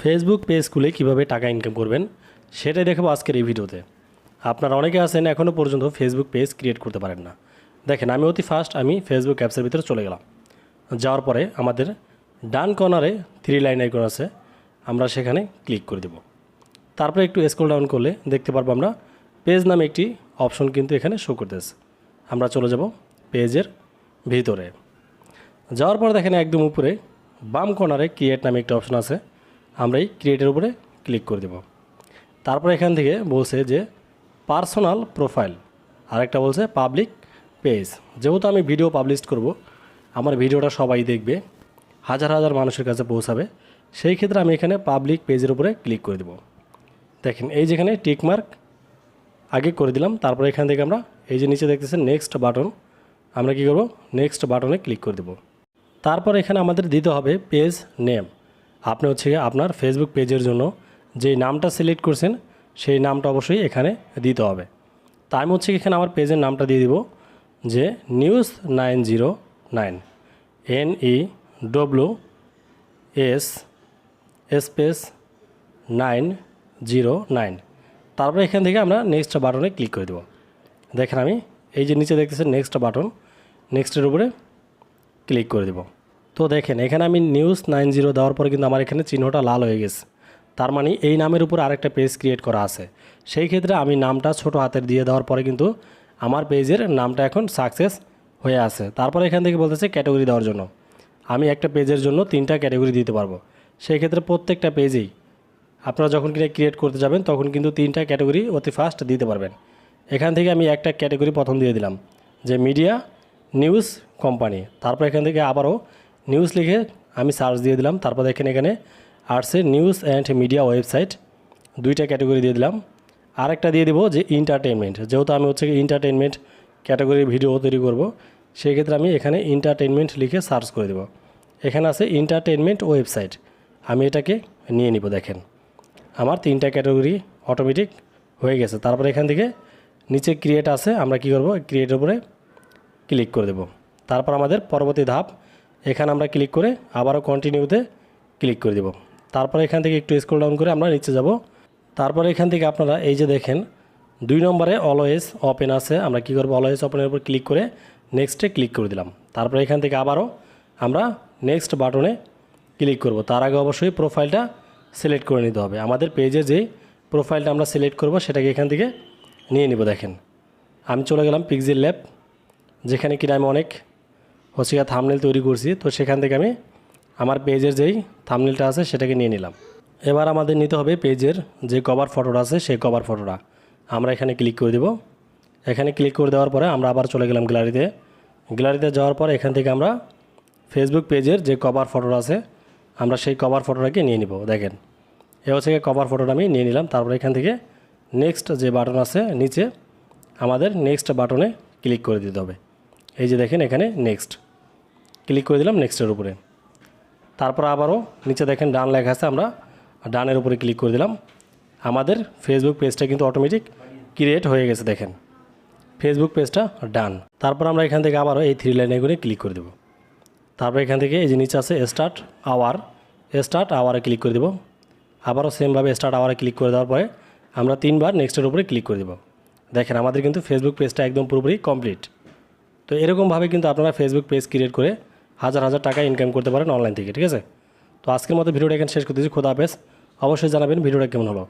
Facebook page খুলে কীভাবে টাকা ইনকাম করবেন, সেটাই দেখাবো আজকের এই ভিডিওতে। আপনারা অনেকে আছেন এখনও পর্যন্ত ফেসবুক পেজ ক্রিয়েট করতে পারেন না। দেখেন, আমি অতি ফার্স্ট আমি ফেসবুক অ্যাপসের ভিতরে চলে গেলাম। যাওয়ার পরে আমাদের ডান কর্নারে থ্রি লাইন আইকন আছে, আমরা সেখানে ক্লিক করে দেব। তারপরে একটু স্ক্রল ডাউন করলে দেখতে পারব আমরা পেজ নামে একটি অপশন কিন্তু এখানে শো করতেছে। আমরা চলে যাব পেজের ভিতরে। যাওয়ার পর দেখেন একদম উপরে বাম কর্নারে ক্রিয়েট নামে একটি অপশন আছে। আমরা এই ক্রিয়েটের উপরে ক্লিক করে দেব। তারপর এখান থেকে বলছে যে পার্সোনাল প্রোফাইল আরেকটা বলছে পাবলিক পেজ যেহেতু আমি ভিডিও পাবলিশ করব, আমার ভিডিওটা সবাই দেখবে, হাজার হাজার মানুষের কাছে পৌঁছাবে, সেই ক্ষেত্রে আমি এখানে পাবলিক পেজের উপরে ক্লিক করে দেব। দেখেন, এই যেখানে টিকমার্ক আগে করে দিলাম, তারপর এখান থেকে আমরা এই যে নিচে দেখতেছেন নেক্সট বাটন আমরা কি করব? নেক্সট বাটনে ক্লিক করে দেব। তারপর এখানে আমাদের দিতে হবে পেজ নেম আপনি হচ্ছে আপনার ফেসবুক পেজের জন্য যেই নামটা সিলেক্ট করছেন, সেই নামটা অবশ্যই এখানে দিতে হবে। তা আমি হচ্ছে এখানে আমার পেজের নামটা দিয়ে দিব যে news nine zero nine N E W S space nine zero nine তারপরে এখান থেকে আমরা নেক্সট বাটনে ক্লিক করে দেবো। দেখেন আমি এই যে নিচে দেখতেছেন নেক্সট বাটন নেক্সটের উপরে ক্লিক করে দেব। তো দেখেন, এখানে আমি নিউজ নাইন জিরো দেওয়ার পরে কিন্তু আমার এখানে চিহ্নটা লাল হয়ে গেছে। তার মানে এই নামের উপর আরেকটা পেজ ক্রিয়েট করা আছে। সেই ক্ষেত্রে আমি নামটা ছোট হাতের দিয়ে দেওয়ার পরে কিন্তু আমার পেজের নামটা এখন সাকসেস হয়ে আছে। তারপরে এখান থেকে বলতেছে ক্যাটাগরি দেওয়ার জন্য। আমি একটা পেজের জন্য তিনটা ক্যাটাগরি দিতে পারব। সেই ক্ষেত্রে প্রত্যেকটা পেজেই আপনারা যখন কিনা ক্রিয়েট করতে যাবেন, তখন কিন্তু তিনটা ক্যাটাগরি অতি ফাস্ট দিতে পারবেন। এখান থেকে আমি একটা ক্যাটাগরি প্রথম দিয়ে দিলাম, যে মিডিয়া নিউজ কোম্পানি তারপর এখান থেকে আবারও নিউজ লিখে আমি সার্চ দিয়ে দিলাম, তারপর দেখেন এখানে আর্টসের নিউজ অ্যান্ড মিডিয়া ওয়েবসাইট দুইটা ক্যাটাগরি দিয়ে দিলাম। আরেকটা দিয়ে দেবো যে এন্টারটেনমেন্ট যেহেতু আমি হচ্ছে এন্টারটেনমেন্ট ক্যাটাগরির ভিডিও তৈরি করব সেই ক্ষেত্রে আমি এখানে এন্টারটেনমেন্ট লিখে সার্চ করে দেবো। এখানে আছে এন্টারটেনমেন্ট ওয়েবসাইট আমি এটাকে নিয়ে নিব দেখেন। আমার তিনটা ক্যাটাগরি অটোমেটিক হয়ে গেছে। তারপর এখান থেকে নিচে ক্রিয়েট আছে, আমরা কি করব? ক্রিয়েটের উপরে ক্লিক করে দেব। তারপর আমাদের পরবর্তী ধাপ এখানে আমরা ক্লিক করে আবারও কন্টিনিউতে ক্লিক করে দেব। তারপর এখান থেকে একটু স্ক্রল ডাউন করে আমরা নিচে যাব। তারপর এখান থেকে আপনারা এই যে দেখেন, দুই নম্বরে অলওয়েজ ওপেন আছে। আমরা কি করব? অলওয়েজ ওপেনের উপর ক্লিক করে নেক্সটে ক্লিক করে দিলাম। তারপর এখান থেকে আবারও আমরা নেক্সট বাটনে ক্লিক করব। তার আগে অবশ্যই প্রোফাইলটা সিলেক্ট করে নিতে হবে। আমাদের পেজে যেই প্রোফাইলটা আমরা সিলেক্ট করব, সেটাকে এখান থেকে নিয়ে নিব। দেখেন, আমি চলে গেলাম পিক্সেল ল্যাব যেখানে কিনা আমি অনেক গিয়ে থামনেল তৈরি করছি, তো সেখান থেকে আমি আমার পেজের যেই থামনেলটা আছে সেটাকে নিয়ে নিলাম। এবার আমাদের নিতে হবে পেজের যে কভার ফটোটা আছে, সেই কভার ফটোটা আমরা এখানে ক্লিক করে দেব। এখানে ক্লিক করে দেওয়ার পরে আমরা আবার চলে গেলাম গ্যালারিতে গ্যালারিতে যাওয়ার পর এখান থেকে আমরা ফেসবুক পেজের যে কভার ফটোটা আছে, আমরা সেই কভার ফটোটাকে নিয়ে নিব, দেখেন। এ হচ্ছে কভার ফটোটা আমি নিয়ে নিলাম, তারপরে এখান থেকে নেক্সট যে বাটন আছে নিচে, আমাদের নেক্সট বাটনে ক্লিক করে দিতে হবে। এই যে দেখেন এখানে নেক্সট ক্লিক করে দিলাম নেক্সটের উপরে। তারপর আবারও নিচে দেখেন ডান লেখা আছে, আমরা ডানের উপরে ক্লিক করে দিলাম। আমাদের ফেসবুক পেজটা কিন্তু অটোমেটিক ক্রিয়েট হয়ে গেছে, দেখেন। ফেসবুক পেজটা ডান। তারপর আমরা এখান থেকে আবারও এই থ্রি লাইনে করে ক্লিক করে দেবো। তারপর এখান থেকে এই যে নিচে আছে স্টার্ট আওয়ার স্টার্ট আওয়ারে ক্লিক করে দেবো। আবারও সেমভাবে স্টার্ট আওয়ারে ক্লিক করে দেওয়ার পরে আমরা তিনবার নেক্সটের উপরে ক্লিক করে দেবো। দেখেন, আমাদের কিন্তু ফেসবুক পেজটা একদম পুরোপুরি কমপ্লিট তো এরকমভাবে কিন্তু আপনারা ফেসবুক পেজ ক্রিয়েট করে হাজার হাজার টাকা ইনকাম করতে পারেন অনলাইন থেকে, ঠিক আছে? তো আজকের মতো ভিডিওটা এখানে শেষ করতেছি, খোদা হাফেজ। অবশ্যই জানাবেন ভিডিওটা কেমন হলো।